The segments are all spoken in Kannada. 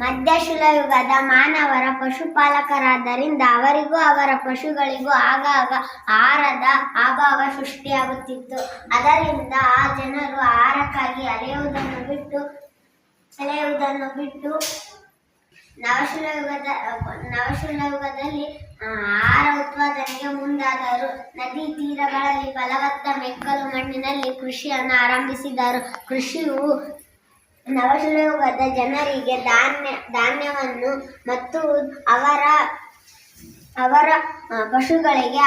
ಮಧ್ಯಶಿಲ ಯುಗದ ಮಾನವರ ಪಶುಪಾಲಕರಾದ್ದರಿಂದ ಅವರಿಗೂ ಅವರ ಪಶುಗಳಿಗೂ ಆಗಾಗ ಆಹಾರದ ಅಭಾವ ಸೃಷ್ಟಿಯಾಗುತ್ತಿತ್ತು. ಅದರಿಂದ ಆ ಜನರು ಆಹಾರಕ್ಕಾಗಿ ಅಲೆಯುವುದನ್ನು ಬಿಟ್ಟು ಅಲೆಯುವುದನ್ನು ಬಿಟ್ಟು ನವಶಿಲ ಯುಗದ, ನವಶಿಲ ಯುಗದಲ್ಲಿ ಆಹಾರ ಉತ್ಪಾದನೆಗೆ ಮುಂದಾದರು ನದಿ ತೀರಗಳಲ್ಲಿ ಫಲವತ್ತ ಮೆಕ್ಕಲು ಮಣ್ಣಿನಲ್ಲಿ ಕೃಷಿಯನ್ನು ಆರಂಭಿಸಿದರು. ಕೃಷಿಯು ನವಶಿಲಯುಗದ ಜನರಿಗೆ ಧಾನ್ಯ, ಧಾನ್ಯವನ್ನು ಮತ್ತು ಅವರ ಅವರ ಪಶುಗಳಿಗೆ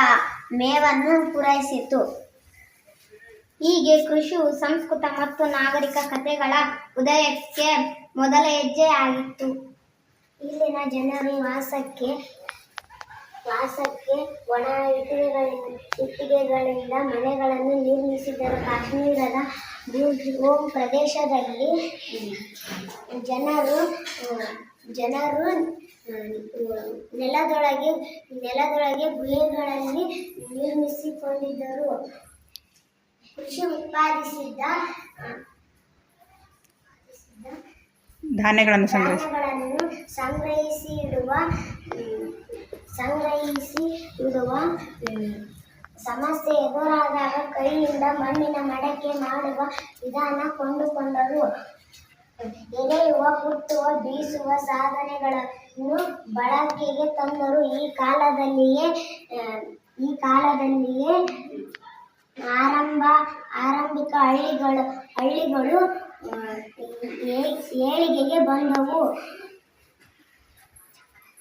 ಮೇವನ್ನು ಪೂರೈಸಿತು. ಹೀಗೆ ಕೃಷಿಯು ಸಂಸ್ಕೃತ ಮತ್ತು ನಾಗರಿಕ ಕಥೆಗಳ ಉದಯಕ್ಕೆ ಮೊದಲ ಹೆಜ್ಜೆ ಆಗಿತ್ತು ಇಲ್ಲಿನ ಜನರು ವಾಸಕ್ಕೆ ವಾಸಕ್ಕೆ ಒಣ ಇಟ್ಟಿಗೆಗಳಿಂದ ಇಟ್ಟಿಗೆಗಳಿಂದ ಮನೆಗಳನ್ನು ನಿರ್ಮಿಸಿದರು. ಕಾಶ್ಮೀರದ ಭೂಮ್ ಪ್ರದೇಶದಲ್ಲಿ ಜನರು ಜನರು ನೆಲದೊಳಗೆ ನೆಲದೊಳಗೆ ಗುಹೆಗಳಲ್ಲಿ ನಿರ್ಮಿಸಿಕೊಂಡಿದ್ದರು. ಕೃಷಿ ಉತ್ಪಾದಿಸಿದ್ದ ಧಾನ್ಯಗಳನ್ನು ಸಂಗ್ರಹಿಸಿ ಇಡುವ ಸಂಗ್ರಹಿಸಿ ಇಡುವ ಸಮಸ್ಯೆ ಎದುರಾದಾಗ ಕೈಯಿಂದ ಮಣ್ಣಿನ ಮಡಕೆ ಮಾಡುವ ವಿಧಾನ ಕೊಂಡುಕೊಂಡರು. ಎಳೆಯುವ ಕುಟ್ಟುವ ಬೀಸುವ ಸಾಧನೆಗಳನ್ನು ಬಳಕೆಗೆ ತಂದರು. ಈ ಕಾಲದಲ್ಲಿಯೇ ಈ ಕಾಲದಲ್ಲಿಯೇ ಆರಂಭ, ಆರಂಭಿಕ ಹಳ್ಳಿಗಳು ಹಳ್ಳಿಗಳು ಏಳಿಗೆಗೆ ಬಂದವು.